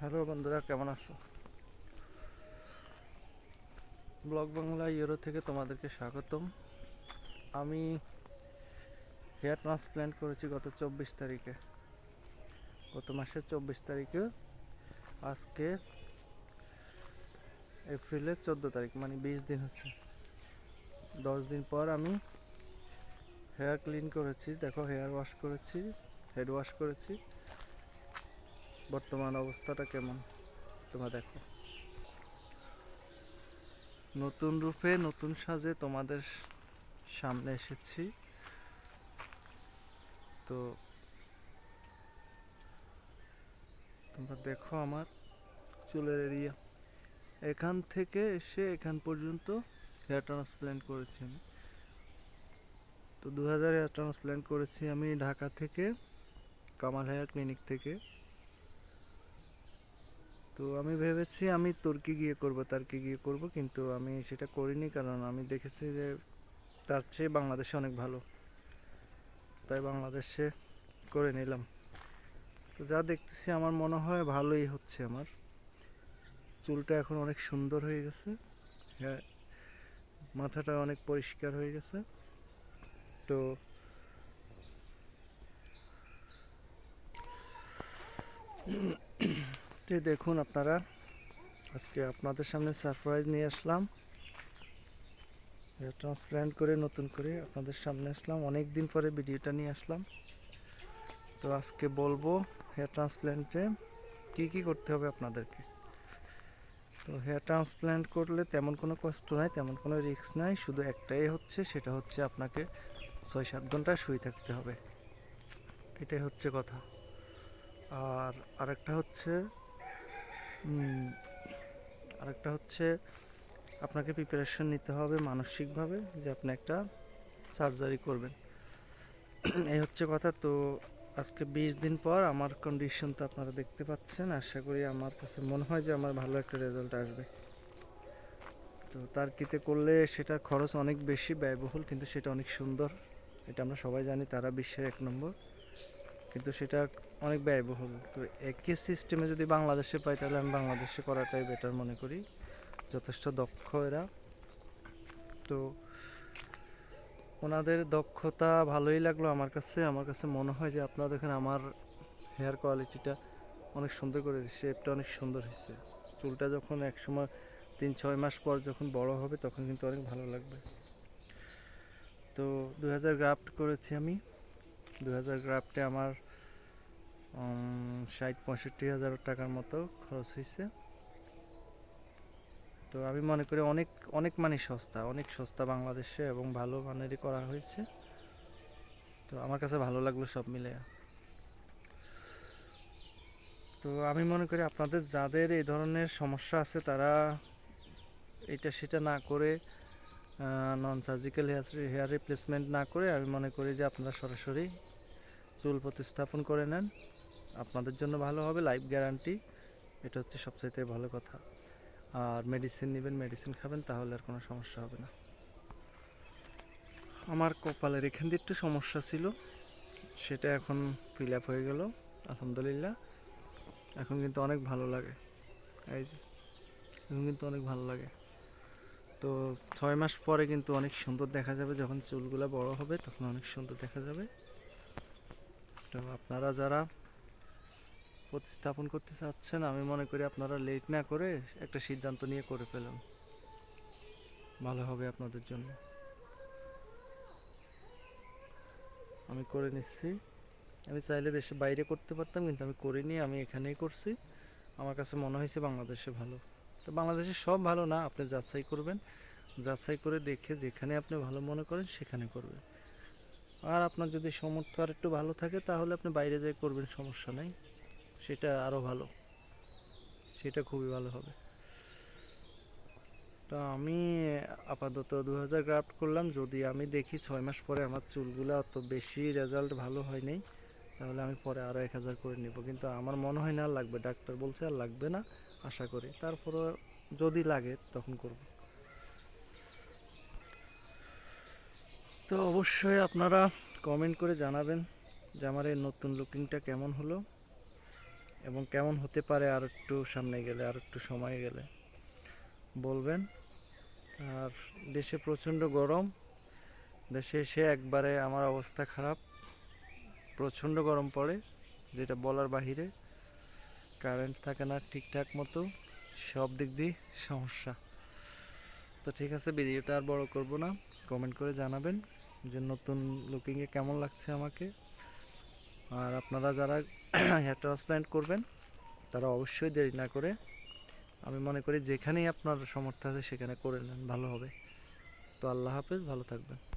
Hello বন্ধুরা, কেমন আছো? ব্লগ বাংলা ইউরো থেকে তোমাদেরকে স্বাগতম। আমি হেয়ার ট্রান্সপ্ল্যান্ট করেছি গত চব্বিশ তারিখে। গত মাসের চব্বিশ তারিখে। আজকে এপ্রিলের চোদ্দ তারিখ মানে বিশ দিন হচ্ছে। দশ দিন পর আমি হেয়ার ক্লিন করেছি, দেখো হেয়ার ওয়াশ করেছি, হেড ওয়াশ করেছি। বর্তমান অবস্থাটা কেমন? তোমরা দেখো। নতুন রূপে, নতুন সাজে তোমাদের সামনে এসেছি। তো তোমরা দেখো আমার চুলের এরিয়া। এখান থেকে এসে এখান পর্যন্ত হেয়ার ট্রান্সপ্ল্যান্ট করেছি আমি। তো দু হাজার হেয়ার ট্রান্সপ্ল্যান্ট করেছি আমি ঢাকা থেকে, কামাল হেয়ার ক্লিনিক থেকে। তো আমি ভেবেছি আমি তুর্কি গিয়ে করব, তার্কি গিয়ে করব, কিন্তু আমি সেটা করিনি কারণ আমি দেখেছি যে তার চেয়ে বাংলাদেশে অনেক ভালো। তাই বাংলাদেশে করে নিলাম। তো যা দেখতেছি আমার মনে হয় ভালোই হচ্ছে আমার। চুলটা এখন অনেক সুন্দর হয়ে গেছে। হ্যাঁ মাথাটা অনেক পরিষ্কার হয়ে গেছে। তো তো দেখুন আপনারা, আজকে আপনাদের সামনে সারপ্রাইজ নিয়ে আসলাম। ট্রান্সপ্ল্যান্ট করে নতুন করে আপনাদের সামনে আসলাম। অনেক দিন পরে ভিডিওটা নিয়ে আসলাম। তো আজকে বলব হেয়ার ট্রান্সপ্ল্যান্টে কি কি করতে হবে আপনাদেরকে? তো হেয়ার ট্রান্সপ্ল্যান্ট করলে তেমন কোনো কষ্ট নাই, তেমন কোনো রিস্ক নাই। শুধু একটাই হচ্ছে, সেটা হচ্ছে আপনাকে ছয় সাত ঘণ্টা শুয়ে থাকতে হবে। এটাই হচ্ছে কথা। আর আরেকটা হচ্ছে আরেকটা হচ্ছে আপনাকে প্রিপারেশন নিতে হবে মানসিকভাবে যে আপনি একটা সার্জারি করবেন। এই হচ্ছে কথা। তো আজকে বিশ দিন পর আমার কন্ডিশন তো আপনারা দেখতে পাচ্ছেন। আশা করি আমার কাছে মনে হয় যে আমার ভালো একটা রেজাল্ট আসবে। তো তার কিতে করলে সেটা খরচ অনেক বেশি, ব্যয়বহুল, কিন্তু সেটা অনেক সুন্দর। এটা আমরা সবাই জানি, তারা বিশ্বের এক নম্বর। কিন্তু সেটা অনেক ব্যয়বহুল। তো একই সিস্টেমে যদি বাংলাদেশে পাই, তাহলে আমি বাংলাদেশে করাটাই বেটার মনে করি। যথেষ্ট দক্ষ এরা। তো ওনাদের দক্ষতা ভালোই লাগল আমার কাছে। আমার কাছে মনে হয় যে আপনারা দেখেন, আমার হেয়ার কোয়ালিটিটা অনেক সুন্দর করে শেপটা অনেক সুন্দর হয়েছে। চুলটা যখন এক সময় তিন, ছয় মাস পর যখন বড় হবে, তখন কিন্তু অনেক ভালো লাগবে। তো দু হাজার গ্রাফট করেছি আমি। দু হাজার গ্রাফটে আমার ষাট পঁয়ষট্টি হাজার টাকার মতো খরচ হয়েছে তো আমি মনে করি অনেক অনেক মানে সস্তা, অনেক সস্তা বাংলাদেশে এবং ভালো মানেরই করা হয়েছে। তো আমার কাছে ভালো লাগল সব মিলে তো আমি মনে করি আপনাদের যাদের এই ধরনের সমস্যা আছে তারা এটা সেটা না করে non surgical hair hair replacement না করে আমি মনে করি যে আপনারা সরাসরি চুল প্রতিস্থাপন করে নেন। আপনাদের জন্য ভালো হবে লাইফ গ্যারান্টি এটা হচ্ছে সবচাইতে ভালো কথা। আর মেডিসিন নেবেন মেডিসিন খাবেন, তাহলে আর কোনো সমস্যা হবে না। আমার কপালের এখান দিয়ে একটু সমস্যা ছিল, সেটা এখন ফিল আপ হয়ে গেল, আলহামদুলিল্লাহ। এখন কিন্তু অনেক ভালো লাগে। এই যে, এখন কিন্তু অনেক ভালো লাগে। তো ছয় মাস পরে কিন্তু অনেক সুন্দর দেখা যাবে, যখন চুলগুলো বড় হবে, তখন অনেক সুন্দর দেখা যাবে। তো আপনারা যারা প্রতিস্থাপন করতে চাচ্ছেন, আমি মনে করি আপনারা লেট না করে একটা সিদ্ধান্ত নিয়ে করে ফেলুন। ভালো হবে আপনাদের জন্য। আমি করে নিচ্ছি। আমি চাইলে দেশে বাইরে করতে পারতাম, কিন্তু আমি করিনি, আমি এখানেই করছি। আমার কাছে মনে হয়েছে বাংলাদেশে ভালো। তো বাংলাদেশে সব ভালো না, আপনি যাচাই করবেন। যাচাই করে দেখে যেখানে আপনি ভালো মনে করেন, সেখানে করবেন। আর আপনার যদি সমর্থ আর একটু ভালো থাকে, তাহলে আপনি বাইরে যাই করবেন, সমস্যা নাই। সেটা আরও ভালো। সেটা খুবই ভালো হবে। তো আমি আপাতত দু হাজার গ্রাফট করলাম। যদি আমি দেখি ছয় মাস পরে আমার চুলগুলো অত বেশি রেজাল্ট ভালো হয় নাই, তাহলে আমি পরে আরও এক হাজার করে নিব। কিন্তু আমার মনে হয় না, আর লাগবে। ডাক্তার বলছে আর লাগবে না, আশা করি। তারপরে যদি লাগে, তখন করব। তো অবশ্যই আপনারা কমেন্ট করে জানাবেন যে আমার এই নতুন লুকিংটা কেমন হলো। এবং কেমন হতে পারে আর একটু সামনে গেলে, আর একটু সময় গেলে। বলবেন, আর দেশে প্রচণ্ড গরম, দেশে এসে একবারে আমার অবস্থা খারাপ। প্রচণ্ড গরম পড়ে, যেটা বলার বাহিরে। কারেন্ট থাকে না ঠিকঠাক মতো, সব দিক দিয়ে সমস্যা। তো ঠিক আছে, ভিডিওটা আর বড় করব না। কমেন্ট করে জানাবেন যে নতুন লুকিংয়ে কেমন লাগছে আমাকে। আর আপনারা যারা হেয়ার ট্রান্সপ্ল্যান্ট করবেন, তারা অবশ্যই দেরি না করে, আমি মনে করি যেখানেই আপনার সমর্থ আছে সেখানে করে নেন, ভালো হবে। তো আল্লাহ হাফেজ, ভালো থাকবেন।